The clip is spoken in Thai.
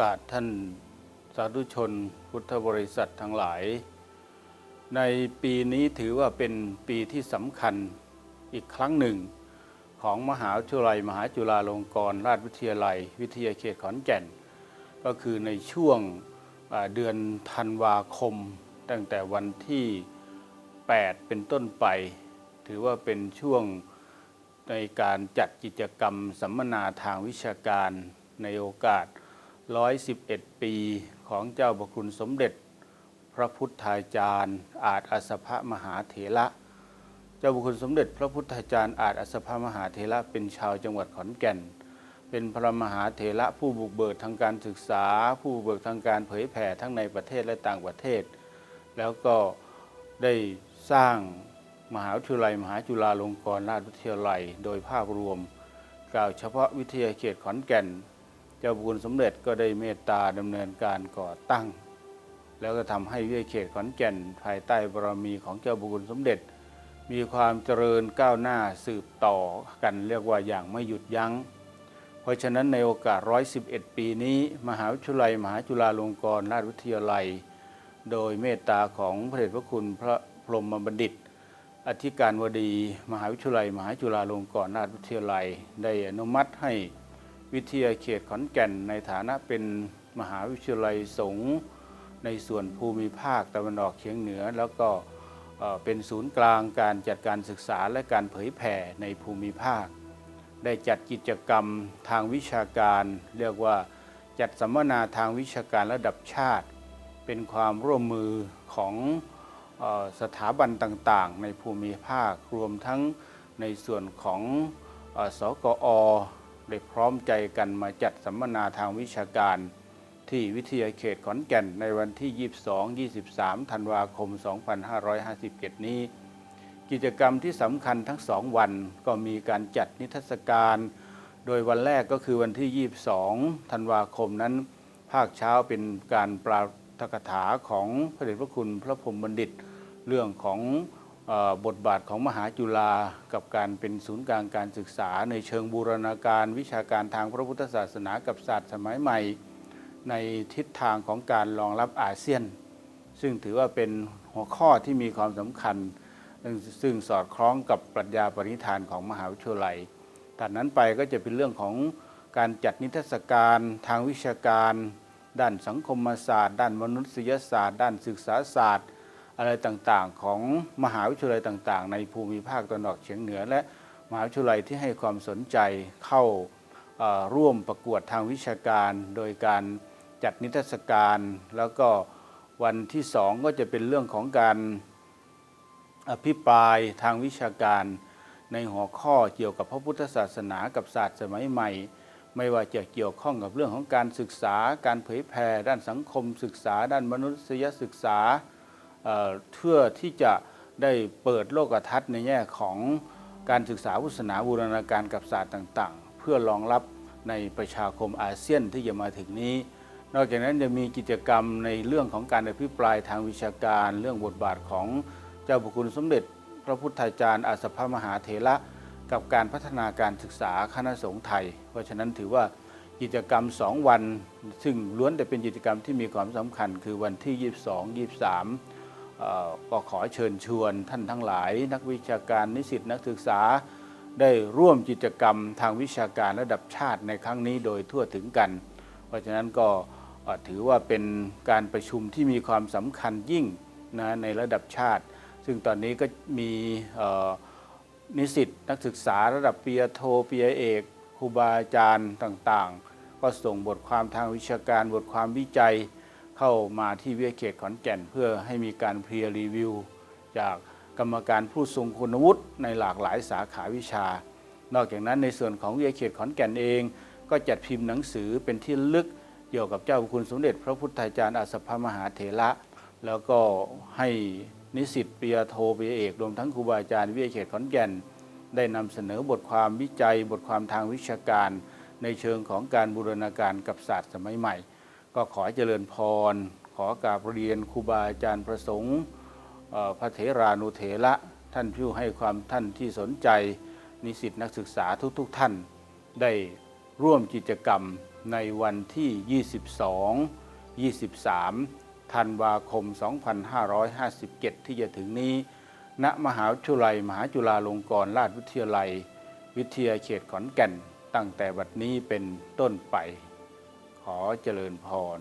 กาสท่านสาธุชนพุทธบริษัททั้งหลาย ในปีนี้ถือว่าเป็นปีที่สำคัญอีกครั้งหนึ่ง ของมหาวิทยาลัย มหาจุฬาลงกรณราชวิทยาลัย วิทยาเขตขอนแก่น ก็คือในช่วงเดือนธันวาคม ตั้งแต่วันที่ 8 เป็นต้นไป ถือว่าเป็นช่วงในการจัดกิจกรรมสัมมนาทางวิชาการในโอกาส 111 ปีของเจ้าพระคุณสมเด็จ พระพุทธาจารย์ อาจอัสสภมหาเถระ เจ้าบุคคลสมเด็จ พระพุทธาจารย์ อาจอัสสภมหาเถระเป็นชาวจังหวัดขอนแก่น เป็นพระมหาเถระผู้บุกเบิกทางการศึกษา ผู้บุกเบิกทางการเผยแผ่ทั้งในประเทศและต่างประเทศ แล้วก็ได้สร้างมหาวิทยาลัย มหาจุฬาลงกรณราชวิทยาลัย โดยภาพรวม กล่าวเฉพาะวิทยาเขตขอนแก่น เจ้าบุคคลสมเด็จก็ได้เมตตาดำเนินการก่อตั้ง แล้วก็ทำให้วิทยเขตขอนแก่นภายใต้บารมีของเจ้าบุคคลสมเด็จ มีความเจริญก้าวหน้าสืบต่อกันเรียกว่าอย่างไม่หยุดยัง้ง เพราะฉะนั้นในโอกาส 111 ปีนี้ มหาวิทยาลัย มหาจุฬาลงกรณราชวิทยาลัย โดยเมตตาของพระเดชพระคุณพระพรหมบัณฑิต อธิการบดี มหาวิทยาลัย มหาจุฬาลงกรณราชวิทยาลัย ได้อนุมัติให้ วิทยาเขตขอนแก่นในฐานะเป็นมหาวิทยาลัยสงฆ์ในส่วนภูมิภาคตะวันออกเฉียงเหนือ แล้วก็เป็นศูนย์กลางการจัดการศึกษาและการเผยแผ่ในภูมิภาค ได้จัดกิจกรรมทางวิชาการ เรียกว่าจัดสัมมนาทางวิชาการระดับชาติ เป็นความร่วมมือของสถาบันต่างๆ ในภูมิภาครวมทั้งในส่วนของสกอ ได้พร้อมใจกันมาจัดสัมมนาทางวิชาการ ที่วิทยาเขตขอนแก่นในวันที่ 22-23 ธันวาคม 2557 นี้ กิจกรรมที่สำคัญทั้งสองวันก็มีการจัดนิทรรศการ โดยวันแรกก็คือวันที่ 22 ธันวาคมนั้น ภาคเช้าเป็นการปราทกถาของพระเดชพระคุณพระพรหมบัณฑิต เรื่องของ บทบาทของมหาจุฬากับการเป็นศูนย์กลางการศึกษา ในเชิงบูรณาการวิชาการทางพระพุทธศาสนากับศาสตร์สมัยใหม่ ในทิศทางของการรองรับอาเซียน ซึ่งถือว่าเป็นหัวข้อที่มีความสำคัญ ซึ่งสอดคล้องกับปรัชญาปณิธานของมหาวิทยาลัยถัดนั้นไปก็จะเป็นเรื่องของการจัดนิทรรศการทางวิชาการ ด้านสังคมศาสตร์ ด้านมนุษยศาสตร์ ด้านศึกษาศาสตร์ อะไรต่างๆ ของมหาวิทยาลัยต่างๆ ในภูมิภาคตะวันออกเฉียงเหนือ และมหาวิทยาลัยที่ให้ความสนใจเข้าร่วมประกวดทางวิชาการ โดยการจัดนิทรรศการ แล้วก็วันที่สองก็จะเป็นเรื่องของการอภิปรายทางวิชาการ ในหัวข้อเกี่ยวกับพระพุทธศาสนากับศาสตร์สมัยใหม่ ไม่ว่าจะเกี่ยวข้องกับเรื่องของการศึกษา การเผยแผ่ด้านสังคมศึกษา ด้านมนุษยศึกษา เพื่อที่จะได้เปิดโลกทัศน์ในแง่ของการศึกษาพุทธศาสนาบูรณาการกับศาสตร์ต่างๆ เพื่อรองรับในประชาคมอาเซียนที่จะมาถึงนี้ นอกจากนั้นจะมีกิจกรรมในเรื่องของการอภิปรายทางวิชาการ เรื่องบทบาทของเจ้าบุคคลสมเด็จ พระพุทธาจารย์อาสภมหาเถระกับการพัฒนาการศึกษาคณะสงฆ์ไทย เพราะฉะนั้นถือว่ากิจกรรม 2 วัน ซึ่งล้วนแต่เป็นกิจกรรมที่มีความสำคัญ คือวันที่ 22 23เอ่อ ก็ขอเชิญชวนท่านทั้งหลาย นักวิชาการนิสิตนักศึกษา ได้ร่วมกิจกรรมทางวิชาการระดับชาติในครั้งนี้โดยทั่วถึงกัน เพราะฉะนั้นก็ถือว่าเป็นการประชุมที่มีความสำคัญยิ่งนะในระดับชาติ ซึ่งตอนนี้ก็มีนิสิตนักศึกษาระดับปริญญาโทปริญญาเอกครูบาอาจารย์ต่างๆ ก็ส่งบทความทางวิชาการบทความวิจัย เข้ามาที่วิทยาเขตขอนแก่น เพื่อให้มีการเพียรีวิว จากกรรมการผู้ทรงคุณวุฒิในหลากหลายสาขาวิชา นอกจากนั้นในส่วนของวิทยาเขตขอนแก่นเอง ก็จัดพิมพ์หนังสือเป็นที่ลึกเกี่ยวกับเจ้าคุณสมเด็จ พระพุทธาจารย์อาสภมหาเถระ แล้วก็ให้นิสิตปริญญาโทปริญญาเอกรวมทั้งครูบาอาจารย์วิทยาเขตขอนแก่น ได้นำเสนอบทความวิจัย บทความทางวิชาการ ในเชิงของการบูรณาการกับศาสตร์สมัยใหม่ ก็ขอให้เจริญพร ขอกราบเรียนครูบาอาจารย์ประสงค์พระเถรานุเถระท่านผู้ให้ความท่านที่สนใจนิสิตนักศึกษาทุกๆทท่าน ได้ร่วมกิจกรรมในวันที่ 22 23 ธันวาคม 2557 ที่จะถึงนี้ ณ มหาวิทยาลัย มหาจุฬาลงกรณราชวิทยาลัย วิทยาเขตขอนแก่น ตั้งแต่บัดนี้เป็นต้นไป ขอเจริญพร